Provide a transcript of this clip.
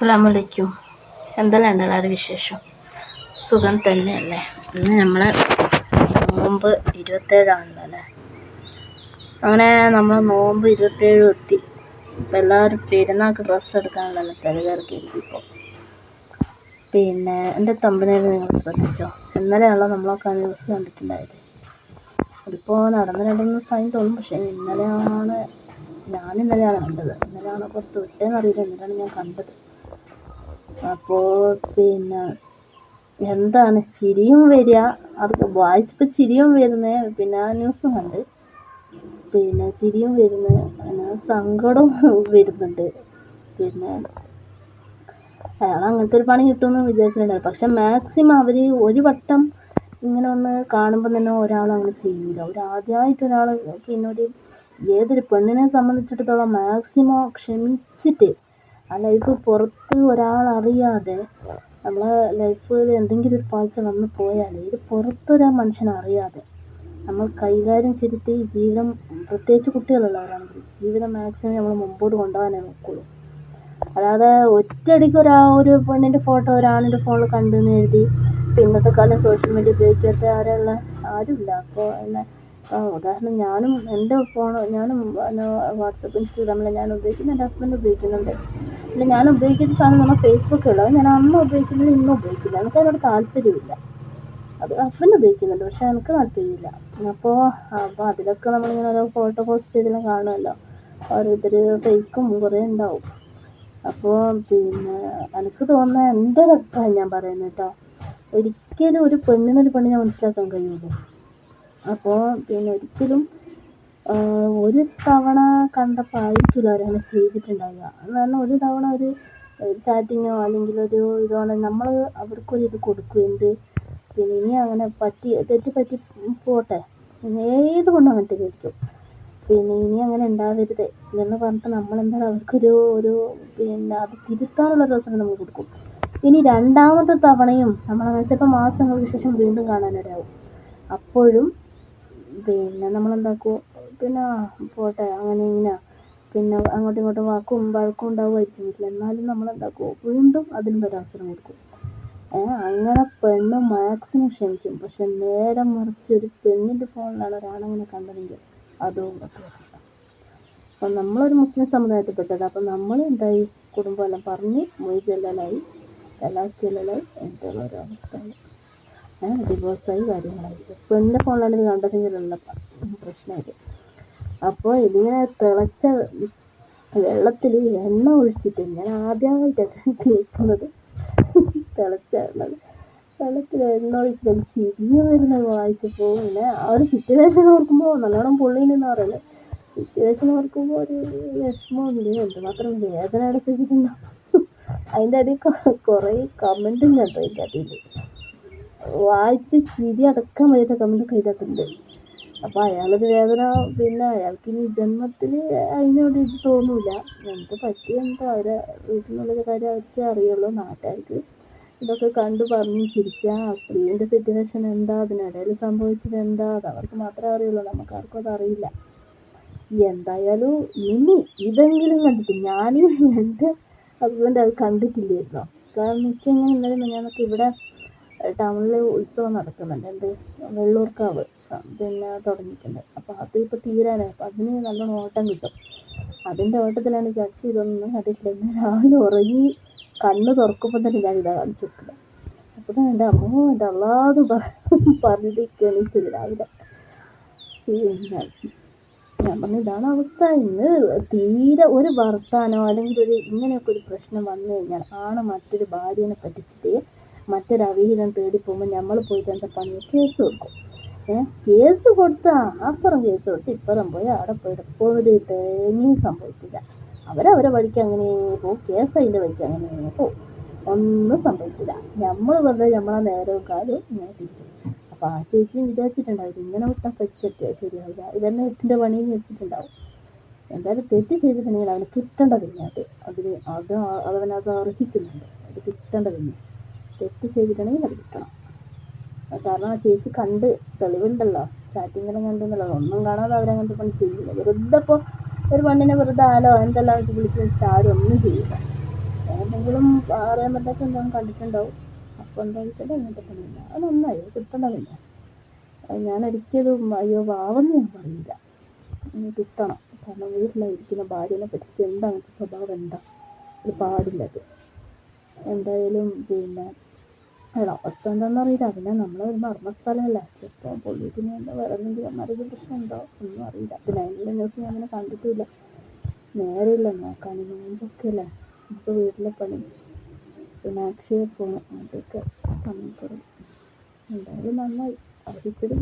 അസ്സാമലൈക്കും എന്തെല്ലാം ഉണ്ട് എല്ലാവരും വിശേഷം? സുഖം തന്നെയല്ലേ? ഇന്ന് നമ്മൾ നോമ്പ് ഇരുപത്തേഴാണല്ലോ അല്ലേ? അങ്ങനെ നമ്മൾ നോമ്പ് ഇരുപത്തേഴ് എത്തി ഇപ്പം എല്ലാവരും പെരുന്നാൾക്ക് ഡ്രസ്സ് എടുക്കാനുള്ള തിരക്കിറക്കി ഇപ്പോൾ പിന്നെ എന്റെ തമ്പനയിൽ നിങ്ങൾ ശ്രദ്ധിച്ചോ? ഇന്നലെയാണല്ലോ നമ്മളൊക്കെ ന്യൂസ് കണ്ടിട്ടുണ്ടായത്. അതിപ്പോൾ നടന്ന് രണ്ടൊന്നും സൈൻ തോന്നും പക്ഷേ ഇന്നലെയാണ് ഞാൻ ഇന്നലെയാണ് കണ്ടത്. ഇന്നലെയാണ് കുറച്ച് വിട്ടേന്നറിയില്ല ഇന്നലെയാണ് ഞാൻ കണ്ടത്. അപ്പോൾ പിന്നെ എന്താണ് ചിരിയും വരിക. അത് വായിച്ചപ്പോൾ ചിരിയും വരുന്നത് പിന്നെ ആ ന്യൂസും കണ്ട്. പിന്നെ ചിരിയും വരുന്നത് പിന്നെ സങ്കടവും വരുന്നുണ്ട്. പിന്നെ അയാൾ അങ്ങനത്തെ ഒരു പണി കിട്ടുമെന്ന് വിചാരിച്ചിട്ടുണ്ടായിരുന്നു. പക്ഷെ മാക്സിമം അവർ ഒരു വട്ടം ഇങ്ങനെ ഒന്ന് കാണുമ്പോൾ തന്നെ ഒരാൾ അങ്ങനെ ചെയ്യില്ല ഒരു ആദ്യമായിട്ട് ഒരാൾ പിന്നെ ഒരു ഏതൊരു പെണ്ണിനെ സംബന്ധിച്ചിടത്തോളം മാക്സിമം ക്ഷമിച്ചിട്ട് ആ ലൈഫ് പുറത്ത് ഒരാൾ അറിയാതെ നമ്മളെ ലൈഫിൽ എന്തെങ്കിലും ഒരു പാഴ്ച വന്നു പോയാൽ ഇത് പുറത്തൊരു മനുഷ്യൻ അറിയാതെ നമ്മൾ കൈകാര്യം ചെയ്തിട്ട് ഈ ജീവിതം പ്രത്യേകിച്ച് കുട്ടികളുള്ളവരാണെങ്കിൽ ജീവിതം മാക്സിമം നമ്മൾ മുമ്പോട്ട് കൊണ്ടുപോകാനേ നോക്കുള്ളൂ. അല്ലാതെ ഒറ്റയടിക്ക് ഒരാ ഒരു പെണ്ണിന്റെ ഫോട്ടോ ഒരാണിന്റെ ഫോണിൽ കണ്ടെന്ന് എഴുതി ഇപ്പം ഇന്നത്തെ കാലം സോഷ്യൽ മീഡിയ ഉപയോഗിക്കാത്ത ആരുള്ള ആരുമില്ല. അപ്പോൾ എന്നെ ഉദാഹരണം ഞാനും എന്റെ ഫോൺ ഞാനും പിന്നെ വാട്സപ്പ് ഇൻസ്റ്റാഗ്രാമിൽ ഞാൻ ഉപയോഗിക്കുന്നു എന്റെ ഹസ്ബൻഡ് ഉപയോഗിക്കുന്നുണ്ട് പിന്നെ ഞാൻ ഉപയോഗിക്കുന്ന സാധനം നമ്മൾ ഫേസ്ബുക്ക് ഉള്ളത് ഞാൻ അന്ന് ഉപയോഗിക്കുന്നില്ല ഇന്നും ഉപയോഗിക്കില്ല എനിക്ക് അതിനോട് താല്പര്യമില്ല. അത് ഹസ്ബൻഡ് ഉപയോഗിക്കുന്നുണ്ട് പക്ഷെ എനിക്ക് താല്പര്യമില്ല. അപ്പോൾ അപ്പോൾ അതിലൊക്കെ നമ്മളിങ്ങനെ ഓരോ ഫോട്ടോ പോസ്റ്റ് ചെയ്തെല്ലാം കാണുമല്ലോ. ഓരോരുത്തർ ഫേക്കും കുറേ ഉണ്ടാവും. അപ്പോൾ പിന്നെ എനിക്ക് തോന്നുന്നത് എന്റെ ഒരു അഭിപ്രായം ഞാൻ പറയുന്നത് കേട്ടോ. ഒരിക്കലും ഒരു പെണ്ണിനൊരു പെണ്ണിനെ മനസ്സിലാക്കാൻ കഴിയുള്ളൂ അപ്പോൾ പിന്നെ ഒരിക്കലും ഒരു തവണ കണ്ടപ്പോൾ ആയിരിക്കില്ല അവരങ്ങനെ ചെയ്തിട്ടുണ്ടാവുക കാരണം ഒരു തവണ ഒരു ചാറ്റിങ്ങോ അല്ലെങ്കിൽ ഒരു ഇതോടെ നമ്മൾ അവർക്കൊരു ഇത് കൊടുക്കും എന്ത്? പിന്നെ ഇനി അങ്ങനെ പറ്റി തെറ്റ് പറ്റി പോട്ടെ. ഏത് കൊണ്ടും അങ്ങനത്തെ കേൾക്കും പിന്നെ ഇനി അങ്ങനെ ഉണ്ടാവരുത് എന്ന് പറഞ്ഞിട്ട് നമ്മളെന്താ അവർക്കൊരു ഒരു പിന്നെ അത് തിരുത്താനുള്ള അവസരം നമ്മൾ കൊടുക്കും. ഇനി രണ്ടാമത്തെ തവണയും നമ്മളങ്ങനെ ചിലപ്പോൾ മാസങ്ങൾക്ക് ശേഷം വീണ്ടും കാണാനിടയാവും അപ്പോഴും പിന്നെ നമ്മളെന്താക്കും? പിന്നെ പോട്ടെ അങ്ങനെ ഇങ്ങനെ. പിന്നെ അങ്ങോട്ടും ഇങ്ങോട്ടും വാക്കും വഴക്കും ഉണ്ടാവുമായിരിക്കും വീട്ടിൽ എന്നാലും നമ്മളെന്താക്കും? വീണ്ടും അതിനും ഒരു അവസരം കൊടുക്കും അങ്ങനെ പെണ്ണ് മാക്സിമം ക്ഷമിക്കും. പക്ഷെ നേരെ മറിച്ച് ഒരു പെണ്ണിന്റെ ഫോണിലാണ് ഒരാളങ്ങനെ കണ്ടതെങ്കിൽ അതും അപ്പം നമ്മളൊരു മുസ്ലിം സമുദായത്തിൽപ്പെട്ടത്. അപ്പം നമ്മൾ എന്തായി? കുടുംബം എല്ലാം പറഞ്ഞ് മൊയ് ചെല്ലലായി തലാഖ് ഒരു എന്നിട്ടുള്ള അവസ്ഥയായി ഡിവോഴ്സായി കാര്യങ്ങളായി പെണ്ണിന്റെ ഫോണിലാണ് ഇത് കണ്ടതെങ്കിലുള്ള പ്രശ്നമായിട്ട്. അപ്പോൾ ഇതിങ്ങനെ തിളച്ച വെള്ളത്തിൽ എണ്ണ ഒഴിച്ചിട്ട് ഞാൻ ആദ്യമായിട്ടാണ് കേൾക്കുന്നത് തിളച്ച വെള്ളം വെള്ളത്തിൽ എണ്ണ ഒഴിച്ചിട്ട് ചിരിഞ്ഞു വരുന്നത് വായിച്ചപ്പോൾ പിന്നെ ആ ഒരു സിറ്റുവേഷൻ ഓർക്കുമ്പോൾ നല്ലോണം പൊള്ളിയില്ലെന്ന് പറയുന്നത് സിറ്റുവേഷൻ ഓർക്കുമ്പോൾ ഒരു വിഷമമുണ്ട്. എന്തുമാത്രം വേദന അടച്ചിട്ടുണ്ടാവും അതിന്റെ അടിയിൽ കുറേ കമന്റും കണ്ടു അതിന്റെ അടിയിൽ വായിച്ച് ചിരി അടക്കാൻ വയ്യാത്ത കമന്റൊക്കെ അതിനകത്തുണ്ട് അപ്പോൾ അയാളുടെ വേദന പിന്നെ അയാൾക്ക് ഇനി ജന്മത്തിൽ അതിനോട് ഇത് തോന്നില്ല എന്ത് പറ്റിയെന്തോ അവരെ വീട്ടിലുള്ളൊരു കാര്യം അവർക്ക് അറിയുള്ളൂ നാട്ടുകാർക്ക് ഇതൊക്കെ കണ്ടു പറഞ്ഞു ചിരിക്കാം. ആ സ്ത്രീന്റെ സിറ്റുവേഷൻ എന്താ? അതിനിടയിൽ സംഭവിച്ചത് എന്താ? അത് അവർക്ക് മാത്രമേ അറിയുള്ളൂ നമുക്കാർക്കും അതറിയില്ല എന്തായാലും ഇനി ഇതെങ്കിലും കണ്ടിട്ട് ഞാൻ എന്റെ ഹസ്ബൻഡ് അത് കണ്ടിട്ടില്ലായിരുന്നു. കാരണം എനിക്കങ്ങനെ ഇന്നലെ മിനിഞ്ഞാന്നൊക്കെ ഇവിടെ ടൗണിൽ ഉത്സവം നടക്കുന്നുണ്ട്. എന്ത്? വെള്ളൂർക്കാവ്. പിന്നെ തുടങ്ങിയിട്ടുണ്ട്. അപ്പോൾ അത് ഇപ്പോൾ തീരാനായി. അപ്പോൾ അതിന് നല്ലോണം ഓട്ടം കിട്ടും. അതിന്റെ ഓട്ടത്തിലാണ് ചർച്ച ഇതൊന്നും കണ്ടിട്ടില്ല രാവിലെ ഉറങ്ങി കണ്ണ് തുറക്കുമ്പോൾ തന്നെ ഞാൻ ഇതാ കാണിച്ചു വെക്കുക അപ്പോൾ എന്റെ അമ്മോ എന്റെ അല്ലാതെ പറഞ്ഞിട്ട് എണീച്ചത് രാവിലെ. ഞാൻ പറഞ്ഞു ഇതാണ് അവസ്ഥ. ഇന്ന് തീരെ ഒരു വർത്താനോ അല്ലെങ്കിൽ ഒരു ഇങ്ങനെയൊക്കെ ഒരു പ്രശ്നം വന്നു കഴിഞ്ഞാൽ ആണ് മറ്റൊരു ഭാര്യനെ പറ്റിച്ചിട്ട് മറ്റൊരു അവിഹിതം തേടി പോകുമ്പോൾ നമ്മൾ പോയിട്ട് എന്താ പണി കേസ് കൊടുക്കും. കേസ് കൊടുത്താൽ അപ്പുറം കേസ് കൊടുത്ത് ഇപ്പുറം പോയി അവിടെ പോയിട്ട് ഒരു തേങ്ങയും സംഭവിക്കില്ല. അവരവരെ വഴിക്ക് അങ്ങനെ പോകും. കേസ് അതിന്റെ വഴിക്ക് അങ്ങനെ പോകും. ഒന്നും സംഭവിക്കില്ല. നമ്മൾ വെറുതെ നമ്മളെ നേരവും കാലും ഇങ്ങനെ തിരിച്ചു അപ്പോൾ ആ ചേച്ചിയും വിചാരിച്ചിട്ടുണ്ടാവും ഇങ്ങനെ വിട്ടാൽ പറ്റിയ ശരിയാവില്ല. ഇതന്നെ എട്ടിന്റെ പണിയും വെച്ചിട്ടുണ്ടാവും. എന്തായാലും തെറ്റ് ചെയ്തിട്ടുണ്ടെങ്കിൽ അവന് കിട്ടേണ്ടതില്ല. അത് അതിന് അത് അവനത് അർഹിക്കുന്നുണ്ട്. അത് കിട്ടേണ്ടതില്ല. തെറ്റ് ചെയ്തിട്ടുണ്ടെങ്കിൽ അത് കിട്ടണം. കാരണം ആ ചേച്ചി കണ്ട് തെളിവുണ്ടല്ലോ. ചാറ്റിങ്ങെല്ലാം കണ്ടെന്നുള്ളത് ഒന്നും കാണാതെ അവരങ്ങനത്തെ പണി ചെയ്യില്ല. വെറുതെ ഇപ്പോൾ ഒരു പെണ്ണിനെ വെറുതെ ആലോ എന്തെല്ലാം വിളിച്ച് വെച്ചിട്ട് ആരും ഒന്നും ചെയ്യില്ല. എന്തെങ്കിലും അറിയാൻ പറ്റാത്ത എന്തെങ്കിലും കണ്ടിട്ടുണ്ടാവും. അപ്പോൾ എന്താണെന്ന് വെച്ചാൽ അങ്ങനത്തെ പണിയില്ല അത് നന്നായി. കിട്ടണമില്ല അത് ഞാൻ ഒരിക്കലും അയ്യോ പാവെന്ന് ഞാൻ പറയില്ല. കിട്ടണം. കാരണം വീട്ടിലായിരിക്കുന്ന ഭാര്യനെ പറ്റിച്ച് എന്താ അങ്ങനത്തെ സ്വഭാവം എന്താ? അത് പാടില്ല അത്. എന്തായാലും പിന്നെ അല്ല അവസ്ഥ എന്താണെന്ന് അറിയില്ല പിന്നെ നമ്മൾ ഒരു മർമ്മസ്ഥലമല്ലേ ചിലപ്പോൾ പൊള്ളിയിട്ട് എന്താ വേറെ എന്തെങ്കിലും ആരോഗ്യ പ്രശ്നം ഉണ്ടോ ഒന്നും അറിയില്ല. പിന്നെ അതിനുള്ള ന്യൂസ് ഞാൻ അങ്ങനെ കണ്ടിട്ടില്ല. നേരമില്ല നോക്കാൻ നോമ്പൊക്കെ അല്ലേ നമുക്ക് വീട്ടിലെ പണി. പിന്നെ അക്ഷയ പോകണം അതൊക്കെ സമയപ്പെടും എന്തായാലും നന്നായി. അവരിച്ചിരി